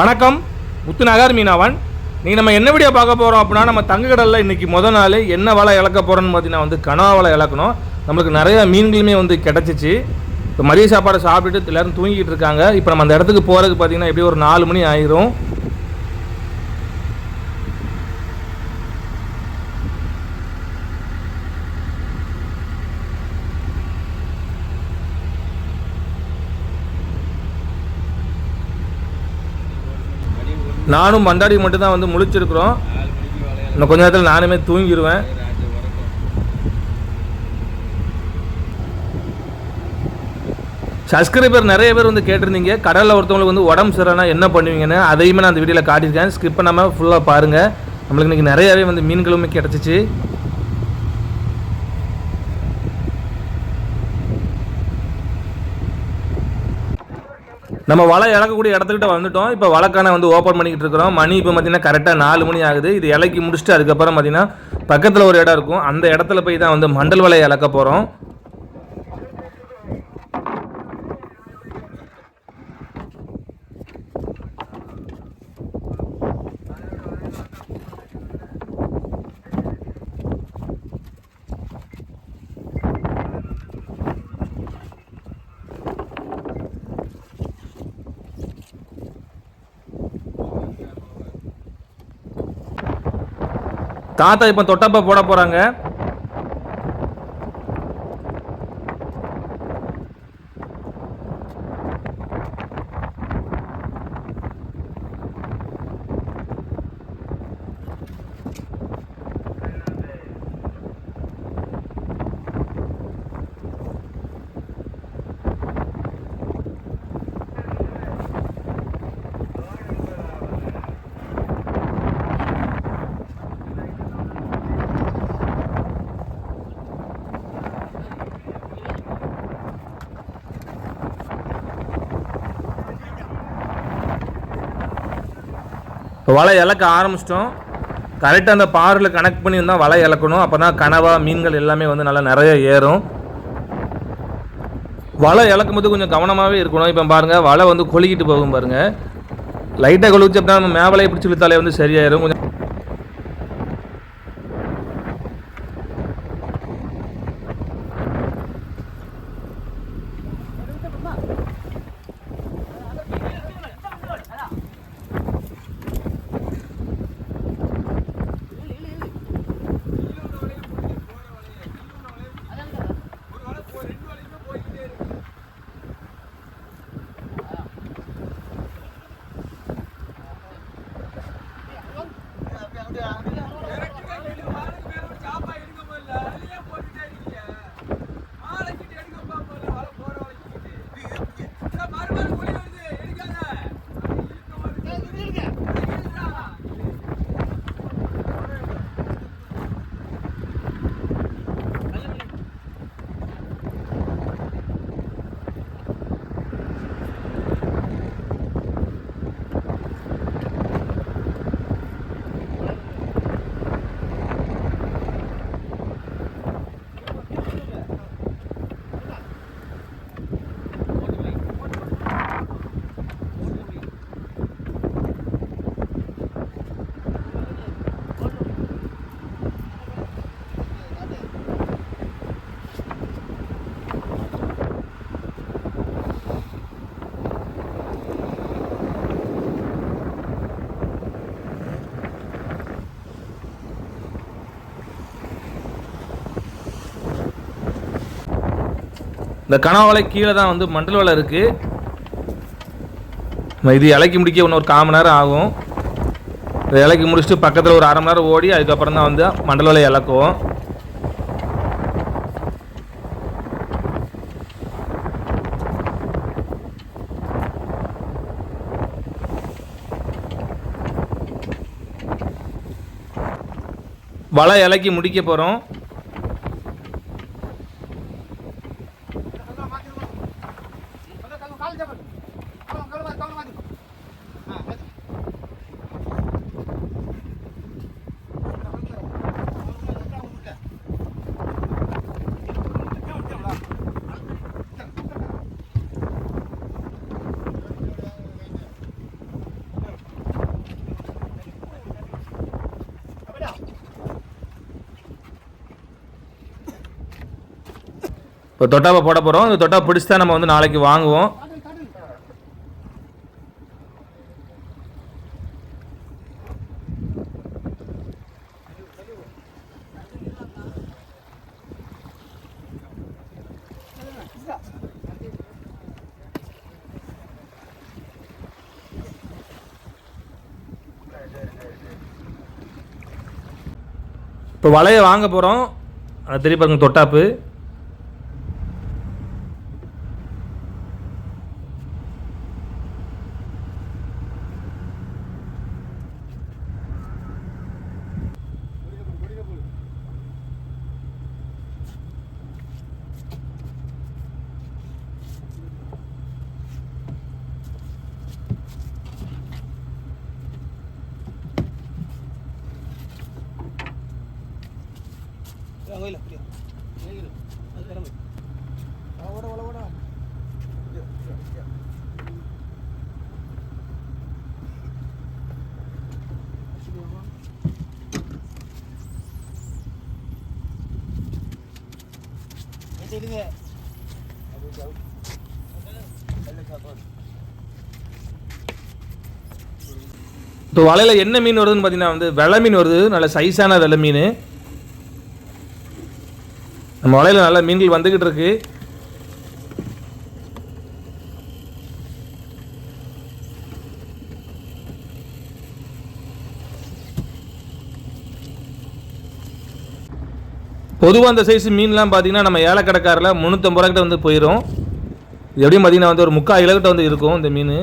வணக்கம். முத்துநகர் மீனவன். நீ நம்ம என்ன வீடியோ பார்க்க போகிறோம் அப்படின்னா நம்ம தங்கக்கடலில் இன்றைக்கி முத நாள் என்ன வலை இழக்க போகிறோன்னு பார்த்தீங்கன்னா வந்து கனவா வலை இழக்கணும். நம்மளுக்கு நிறைய மீன்களுமே வந்து கிடச்சிச்சு. இப்போ மதிய சாப்பாடு சாப்பிட்டுட்டு எல்லாரும் தூங்கிட்டு இருக்காங்க. இப்போ நம்ம அந்த இடத்துக்கு போகிறதுக்கு பார்த்தீங்கன்னா எப்படியும் ஒரு நாலு மணி ஆயிரும். நானும் மண்டாடி மட்டும்தான் வந்து முழிச்சிருக்கிறோம். இன்னும் கொஞ்ச நேரத்தில் நானுமே தூங்கிடுவேன் சப்ஸ்கிரைபர் நிறைய பேர் வந்து கேட்டிருந்தீங்க. கடலில் ஒருத்தவங்களுக்கு வந்து உடம்பு சரினா என்ன பண்ணுவீங்கன்னு அதையுமே நான் அந்த வீடியோவில் காட்டியிருக்கேன். ஸ்கிப் பண்ணாமல் ஃபுல்லாக பாருங்கள் நம்மளுக்கு இன்றைக்கி நிறையாவே வந்து மீன்களுமே கிடச்சிச்சு. நம்ம வலை இறக்கக்கூடிய இடத்துக்கிட்ட வந்துட்டோம். இப்போ வலைக்கான வந்து ஓப்பன் பண்ணிக்கிட்டு இருக்கிறோம். மணி இப்போ பார்த்தீங்கன்னா கரெக்டாக நாலு மணி ஆகுது. இது இலக்கி முடிச்சுட்டு அதுக்கப்புறம் பார்த்தீங்கன்னா பக்கத்தில் ஒரு இடம் இருக்கும். அந்த இடத்துல போய் தான் வந்து மண்டல் வலையை இழக்க போகிறோம் தாத்தா இப்போ தொட்டப்ப போட போகிறாங்க இப்போ வலை இழக்க ஆரம்பிச்சிட்டோம். கரெக்டாக அந்த பாறையில் கனெக்ட் பண்ணி இருந்தால் வலை இழக்கணும் அப்போ தான் கனவா மீன்கள் எல்லாமே வந்து நல்லா நிறைய ஏறும். வலை இழக்கும் போது கொஞ்சம் கவனமாகவே இருக்கணும். இப்போ பாருங்கள் வலை வந்து கொழுகிட்டு போகும் பாருங்கள் லைட்டாக கொழுச்சு அப்படின்னா நம்ம மேவலையை பிடிச்சி இழுத்தாலே வந்து சரியாயிரும். கொஞ்சம் இந்த கனவலை கீழே தான் வந்து மண்டல் வலை இருக்குது இது இலக்கி முடிக்க இன்னும் ஒரு கால் மணி நேரம் ஆகும். இதை இலக்கி முடிச்சுட்டு பக்கத்தில் ஒரு அரை மணி நேரம் ஓடி அதுக்கப்புறம் தான் வந்து மண்டல் வலை இழக்குவோம். வலை இலக்கி முடிக்க போகிறோம் இப்போ தொட்டாப்பை போட போகிறோம் இந்த தொட்டா பிடிச்சி தான் நம்ம வந்து நாளைக்கு வாங்குவோம். இப்போ வலையை வாங்க போகிறோம் திருப்பி பாருங்க தொட்டாப்பு. இப்போ வலையில் என்ன மீன் வருதுன்னு பார்த்தீங்கன்னா வந்து வெலை மீன் வருது. நல்ல சைஸான வெலை மீன். நம்ம வலையில் நல்ல மீன்கள் வந்துக்கிட்டு இருக்கு. பொதுவாக அந்த சைஸ் மீன்லாம் பார்த்தீங்கன்னா நம்ம ஏலக்கடைக்காரில் முந்நூற்றம்பது ரூபா வந்து போயிடும் இது எப்படியும் பார்த்தீங்கன்னா வந்து ஒரு முக்கால் இலக்கிட்ட வந்து இருக்கும் இந்த மீன்.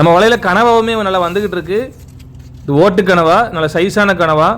நம்ம வலையில் கனவாவுமே நல்லா வந்துக்கிட்டு இருக்கு. இது ஓட்டு கனவா? நல்ல சைஸான கனவா?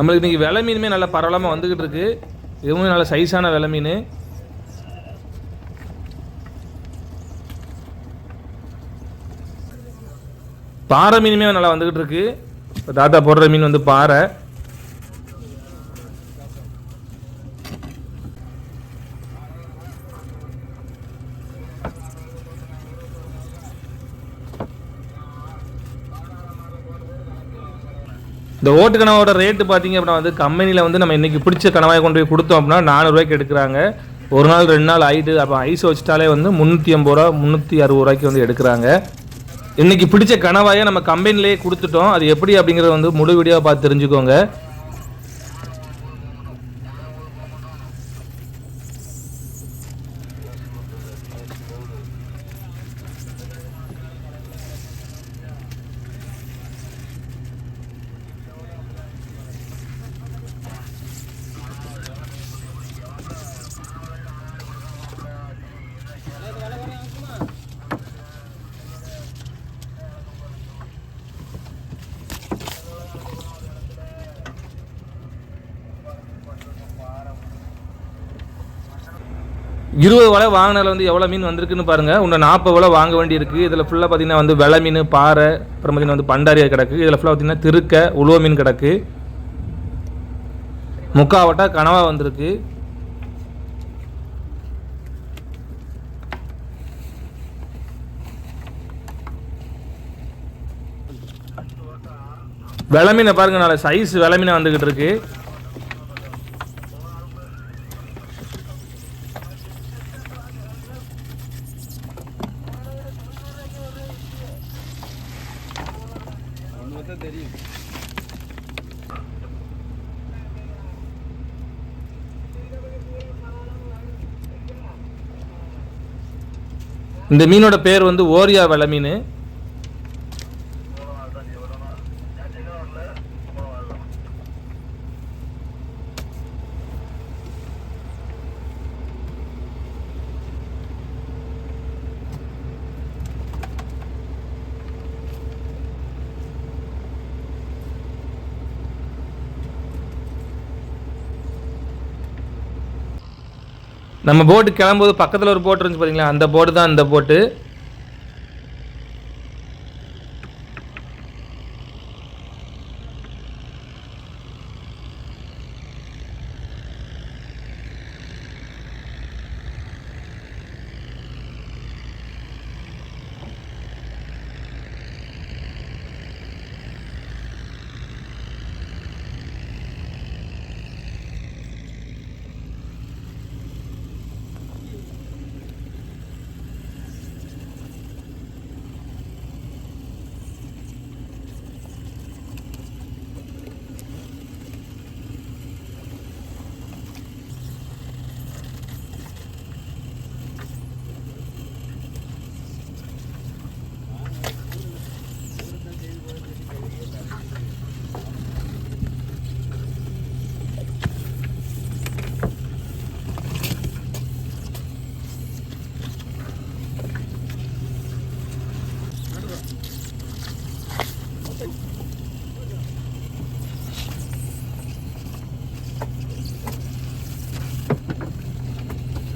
நம்மளுக்கு இன்றைக்கி விலை மீனுமே நல்லா பரவலாமல் வந்துக்கிட்டு இருக்கு. இதுவும் நல்ல சைஸான விலை மீன் பாறை மீனுமே நல்லா வந்துக்கிட்டு இருக்கு. இப்போ தாத்தா போடுற மீன் வந்து பாறை. இந்த ஓட்டு கனவோட ரேட்டு பார்த்தீங்க அப்படின்னா வந்து கம்பெனியில் வந்து நம்ம இன்றைக்கி பிடிச்ச கனவாயை கொண்டு போய் கொடுத்தோம் அப்படின்னா நானூறுரூவாய்க்கு எடுக்கிறாங்க. ஒரு நாள் ரெண்டு நாள் ஆயிட்டு அப்போ ஐஸ் வச்சிட்டாலே வந்து முந்நூற்றி ஐம்பது ரூபா முந்நூற்றி அறுபது ரூபாய்க்கு வந்து எடுக்கிறாங்க. இன்றைக்கி பிடிச்ச கனவாயை நம்ம கம்பெனிலேயே கொடுத்துட்டோம். அது எப்படி அப்படிங்கிறத வந்து முழு வீடியோவை பார்த்து தெரிஞ்சுக்கோங்க. இருபது வலை வாங்கினதில் வந்து எவ்வளோ மீன் வந்திருக்குன்னு பாருங்கள் உன்னை நாற்பது வலை வாங்க வேண்டியிருக்கு. இதில் ஃபுல்லாக பார்த்தீங்கன்னா வந்து வெலை மீன் பாறை அப்புறம் பார்த்தீங்கன்னா வந்து பண்டாரியா கிடக்கு. இதில் ஃபுல்லாக பார்த்தீங்கன்னா திருக்க உழுவ மீன் கிடக்கு. முக்காவட்டா கனவா வந்திருக்கு. வெளமீனை மீனை பாருங்க நல்ல சைஸ் வெலை மீனை வந்துக்கிட்டு இருக்கு. இந்த மீனோட பேர் வந்து ஓரியா வெலை மீன் நம்ம போட்டு கிளம்பும்போது பக்கத்தில் ஒரு போட் இருந்துச்சு பார்த்தீங்களா அந்த போட்டு தான் அந்த போட்டு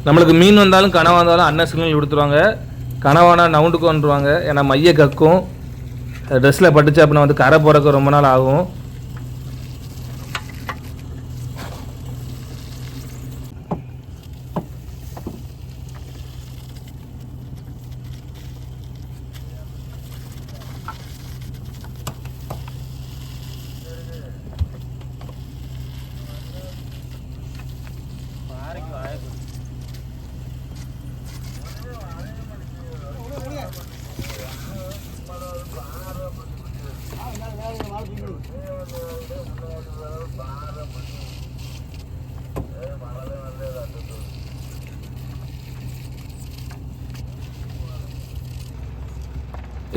நம்மளுக்கு மீன் வந்தாலும் கனவா வந்தாலும் அண்ணன் சிக்னல் கொடுத்துருவாங்க. கனவானா நவுண்டுக்கு வந்துருவாங்க. ஏன்னா மைய கக்கும். ட்ரெஸ்ஸில் பட்டுச்சு அப்படின்னா வந்து கரை போகிறக்கு ரொம்ப நாள் ஆகும்.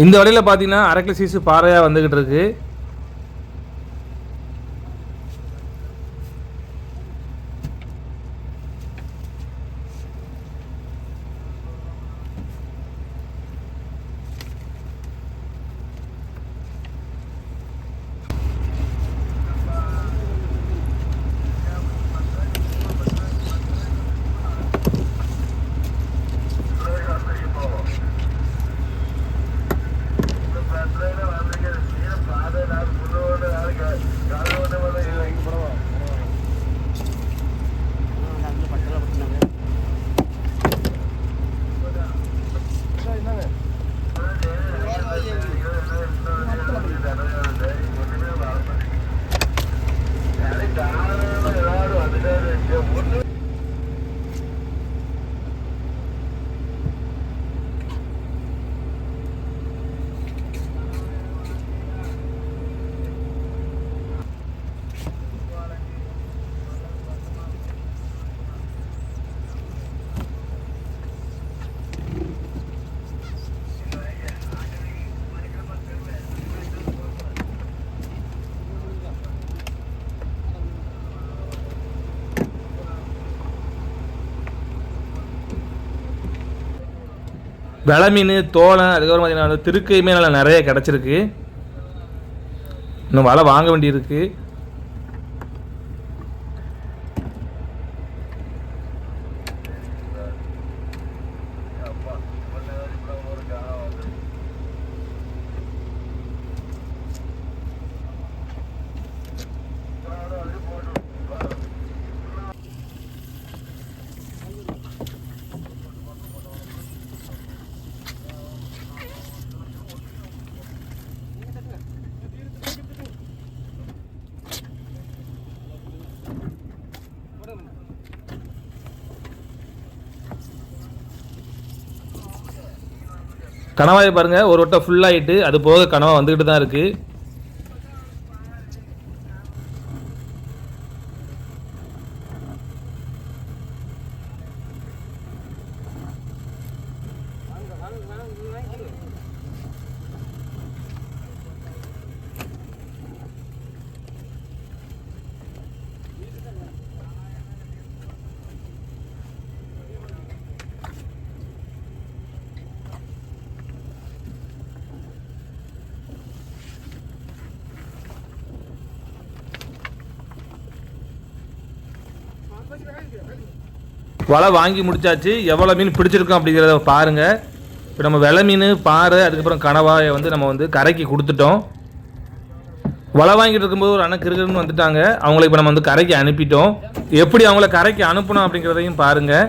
இந்த வழியில் பார்த்தீங்கன்னா அரை சீசு பாறையாக வந்துக்கிட்டு இருக்கு. வெலை மீன் தோலை அதுக்கப்புறம் பார்த்தீங்கன்னா திருக்கையுமே நல்லா நிறைய கிடச்சிருக்கு. இன்னும் வலை வாங்க வேண்டியிருக்கு. கணவாயை பாருங்கள் ஒரு வட்டம் ஃபுல்லாகிட்டு அது போக கனவா வந்துக்கிட்டு தான் இருக்குது வலை வாங்கி முடிச்சாச்சு. எவ்வளோ மீன் பிடிச்சிருக்கோம் அப்படிங்கிறத பாருங்கள் இப்போ நம்ம வெலை மீன் பாறை அதுக்கப்புறம் கனவாயை வந்து நம்ம வந்து கரைக்கு கொடுத்துட்டோம். வலை வாங்கிட்டு இருக்கும்போது ஒரு அண்ணன் கிருகிருன்னு வந்துட்டாங்க. அவங்கள இப்போ நம்ம வந்து கரைக்கு அனுப்பிட்டோம். எப்படி அவங்கள கரைக்கு அனுப்பணும் அப்படிங்கிறதையும் பாருங்கள்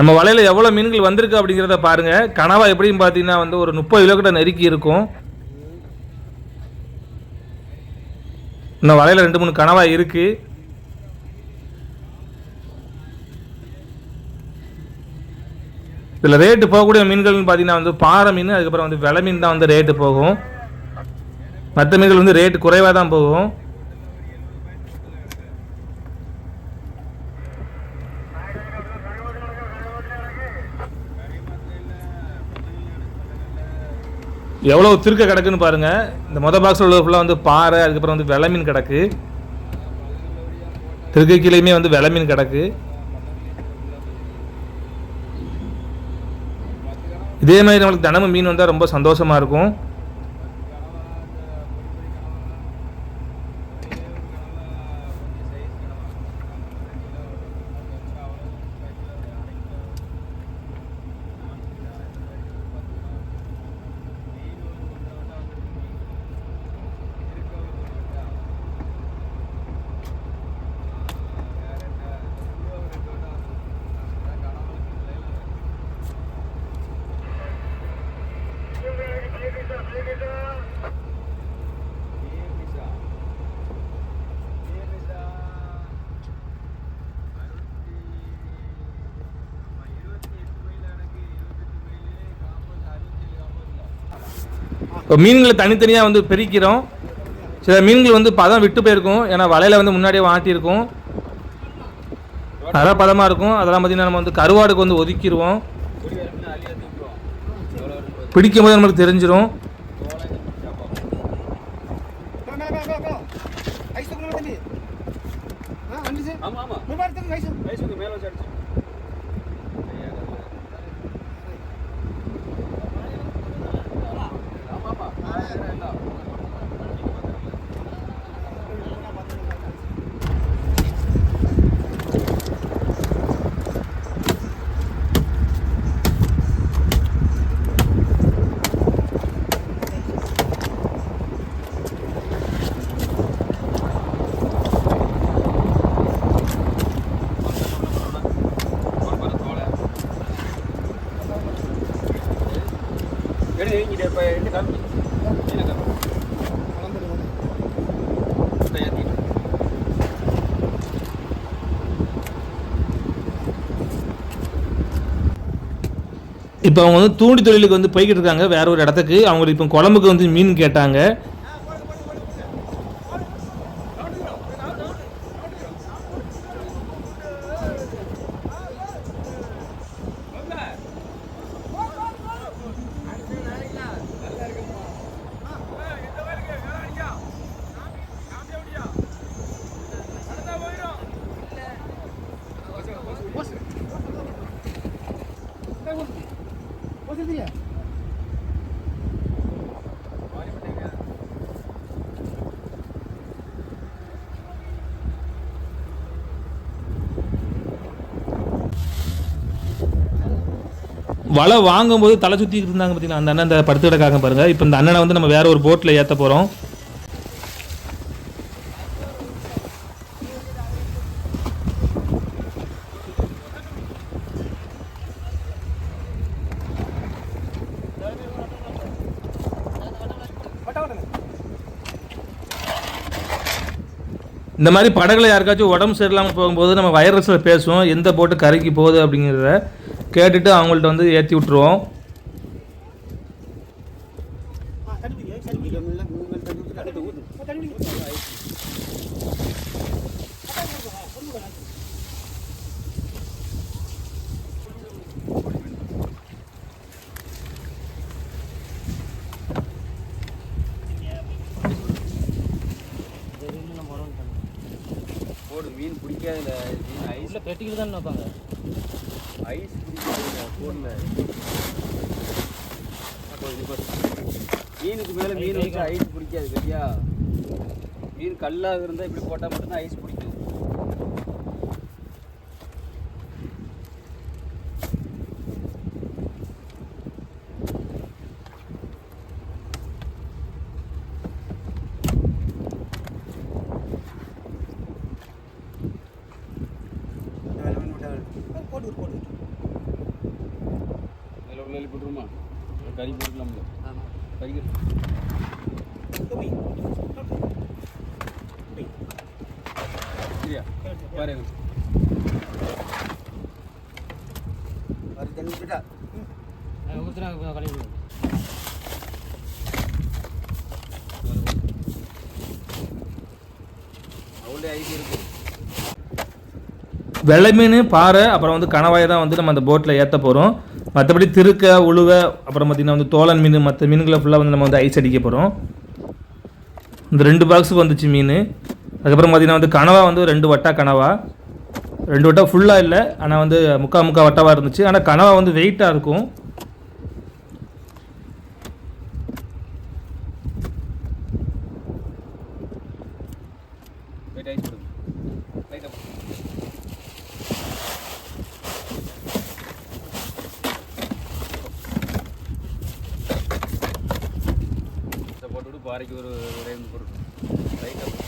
நம்ம வலையில் எவ்வளோ மீன்கள் வந்திருக்கு அப்படிங்கிறத பாருங்கள் கனவா எப்படின்னு பார்த்தீங்கன்னா வந்து ஒரு முப்பது கிலோ கிட்ட நெருக்கி இருக்கும். இன்னும் வலையில் ரெண்டு மூணு கனவா இருக்குது இதில் ரேட்டு போகக்கூடிய மீன்கள்னு பார்த்தீங்கன்னா வந்து பாறை மீன் அதுக்கப்புறம் வந்து விலை மீன் தான் வந்து ரேட்டு போகும். மற்ற மீன்கள் வந்து ரேட்டு குறைவாக தான் போகும். எவ்வளோ திருக்க கிடக்குன்னு பாருங்கள் இந்த மொத பாக்ஸில் உள்ள ஃபுல்லாக வந்து பாறை அதுக்கப்புறம் வந்து விளமீன் மீன் கிடக்கு. திருக்க கீழேயுமே வந்து விளமீன் மீன் கிடக்கு. இதே மாதிரி நம்மளுக்கு தினமும் மீன் வந்தால் ரொம்ப சந்தோஷமாக இருக்கும். மீன்களை தனித்தனியாக வந்து பிரிக்கிறோம். சில மீன்கள் வந்து பதம் விட்டு போயிருக்கும். ஏன்னா வலையில் வந்து முன்னாடியே மாட்டியிருக்கும் அரை பதமாக இருக்கும். அதெல்லாம் பார்த்தீங்கன்னா நம்ம வந்து கருவாடுக்கு வந்து ஒதுக்கிடுவோம். பிடிக்கும் போது நம்மளுக்கு தெரிஞ்சிடும் ஐஸ் தூக்கணும் இப்போ அவங்க வந்து தூண்டி தொழிலுக்கு வந்து போய்கிட்டு இருக்காங்க. வேற ஒரு இடத்துக்கு. அவங்களுக்கு இப்போ குழம்புக்கு வந்து மீன் கேட்டாங்க. வலை வாங்கும்போது தலை சுற்றி இருந்தாங்க பார்த்தீங்கன்னா அந்த அண்ணன் இந்த படுத்து கிடக்காங்க பாருங்கள் இப்போ இந்த அண்ணனை வந்து நம்ம வேற ஒரு போட்டில் ஏற்ற போகிறோம் இந்த மாதிரி படகுல யாருக்காச்சும் உடம்பு சரியில்லாமல் போகும்போது நம்ம வைரஸில் பேசுவோம். எந்த போட்டு கரைக்கு போகுது அப்படிங்கிறத கேட்டுட்டு அவங்கள்ட்ட வந்து ஏற்றி விட்ருவோம் ஆ தண்ணி பிடிங்க தண்ணி பிடிங்க இல்ல மூணு மேல தண்ணி ஊத்து அடுத்து ஊத்து ஓ, தண்ணி பிடிங்க பிடிக்காதுல்ல ஐஸ் உள்ள பெட்டிக்கிட்டு தான் வைப்பாங்க ஐஸ் பிடிக்காதுல்ல போடல அப்போ இது பாரு. மீனுக்கு மேலே மீன் வச்சு ஐஸ் பிடிக்காது சரியா? மீன் கல்லாக இருந்தால் இப்படி போட்டால் மட்டும்தான் ஐஸ் பிடிக்கும் போட்டு போட்டு அதில் உள்ள போட்டுருமா கறி போட்டுக்கலாம்ல கறி சரியா பாருங்க அது தண்ணி விட்டா ஊற்றுனா கழிவு அவ்வளோ ஐஸ் இருக்கும் வெள்ளை மீன் பாறை அப்புறம் வந்து கணவாய் தான் வந்து நம்ம அந்த போட்டில் ஏற்ற போகிறோம் மற்றபடி திருக்க உழுவ அப்புறம் பார்த்திங்கன்னா வந்து தோலன் மீன் மற்ற மீன்களை ஃபுல்லாக வந்து நம்ம வந்து ஐஸ் அடிக்க போகிறோம் இந்த ரெண்டு பாக்ஸுக்கு வந்துச்சு மீன். அதுக்கப்புறம் பார்த்திங்கன்னா வந்து கனவா வந்து ரெண்டு வட்டா கனவா. ரெண்டு வட்டா ஃபுல்லாக இல்லை ஆனால் வந்து முக்கா முக்கா வட்டாவாக இருந்துச்சு. ஆனால் கனவா வந்து வெயிட்டாக இருக்கும் வெயிட் ஐஸ் போடுங்க லைட்டாக இதை போட்டுவிட்டு பாறைக்கு ஒரு ஒரு ஐந்து பொருள் லைட்டாக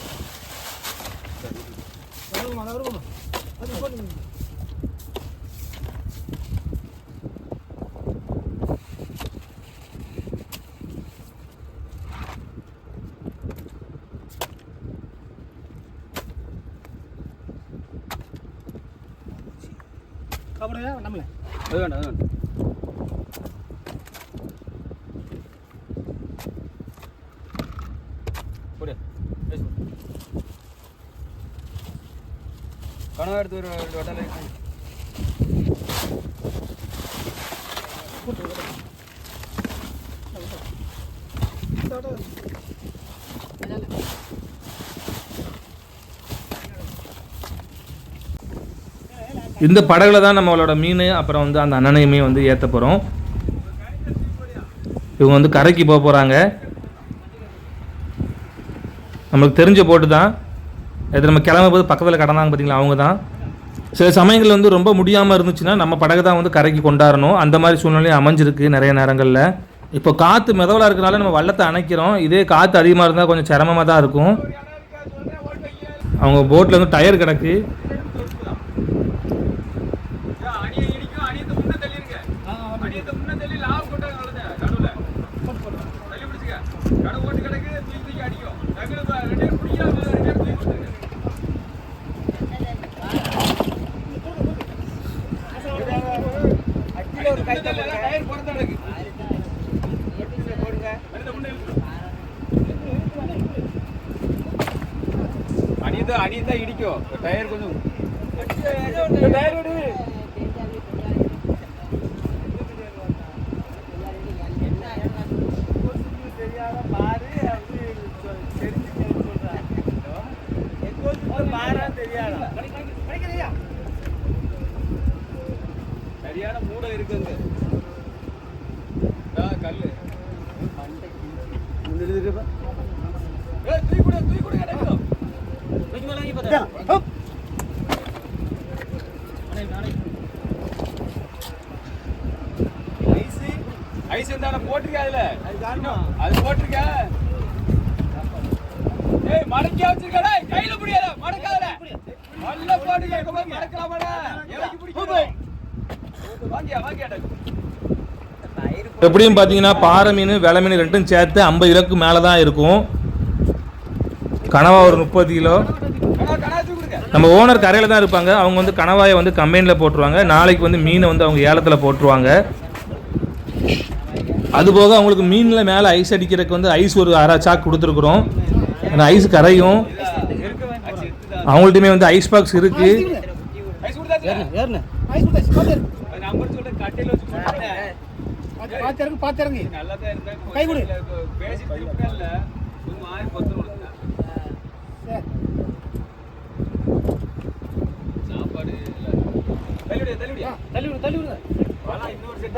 அது போட்டு அப்புறம் நம்மள. அது வேண்டாம் அது வேண்டாம். கனவா எடுத்து ஒரு வட்டால இந்த படகுல தான் நம்மளோட மீன் அப்புறம் வந்து அந்த அண்ணனையுமே வந்து ஏற்ற போகிறோம் இவங்க வந்து கரைக்கு போக போகிறாங்க நம்மளுக்கு தெரிஞ்ச போட்டு தான். இது நம்ம கிளம்ப போது பக்கத்தில் கடந்தாங்க பார்த்தீங்களா அவங்க தான். சில சமயங்கள் வந்து ரொம்ப முடியாமல் இருந்துச்சுன்னா நம்ம படகு தான் வந்து கரைக்கு கொண்டாடணும் அந்த மாதிரி சூழ்நிலையும் அமைஞ்சிருக்கு நிறைய நேரங்களில். இப்போ காற்று மிதவலாக இருக்கிறனால நம்ம வள்ளத்தை அணைக்கிறோம். இதே காற்று அதிகமாக இருந்தால் கொஞ்சம் சிரமமாக தான் இருக்கும். அவங்க போட்டில் வந்து டயர் கிடக்கு. அணியத்தை அணியத்தை இடிக்கும் டயர் கொஞ்சம் டயர் விடு. சரியான இருக்குங்க எப்படியும் பார்த்தீங்கன்னா பாறை மீன் வெலை மீன் ரெண்டும் சேர்த்து ஐம்பது கிலோக்கு மேலே தான் இருக்கும் கனவா ஒரு முப்பது கிலோ நம்ம ஓனர் கரையில் தான் இருப்பாங்க அவங்க வந்து கணவாயை வந்து கம்பெனியில் போட்டுருவாங்க நாளைக்கு வந்து மீனை வந்து அவங்க ஏலத்தில் போட்டுருவாங்க அதுபோக அவங்களுக்கு மீனில் மேலே ஐஸ் அடிக்கிறதுக்கு வந்து ஐஸ் ஒரு அரை சாக் கொடுத்துருக்குறோம் அந்த ஐஸ் கரையும் அவங்கள்ட்டுமே வந்து ஐஸ் பாக்ஸ் இருக்குது பாத்திரங்க பாத்திரங்க கை கொடு. பேசி திருப்பிடல சும்மா ஆறு பத்து கொடுத்தா சாப்பாடு தள்ளிவிடு தள்ளிவிடு. தள்ளிவிடு தள்ளிவிடு ஆனா இன்னொரு செட்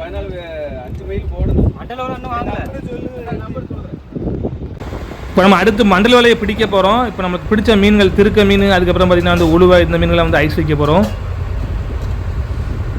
பதினாலு அஞ்சு மைல் போடணும். அட்டல ஒரு இன்னும் வாங்கல. சொல்லு நம்பர் சொல்றேன். இப்போ நம்ம அடுத்து மண்டல வலையை பிடிக்க போகிறோம் இப்போ நம்மளுக்கு பிடிச்ச மீன்கள் திருக்க மீன் அதுக்கப்புறம் பார்த்திங்கன்னா வந்து உழுவை இந்த மீன்களை வந்து ஐஸ் வைக்க போகிறோம்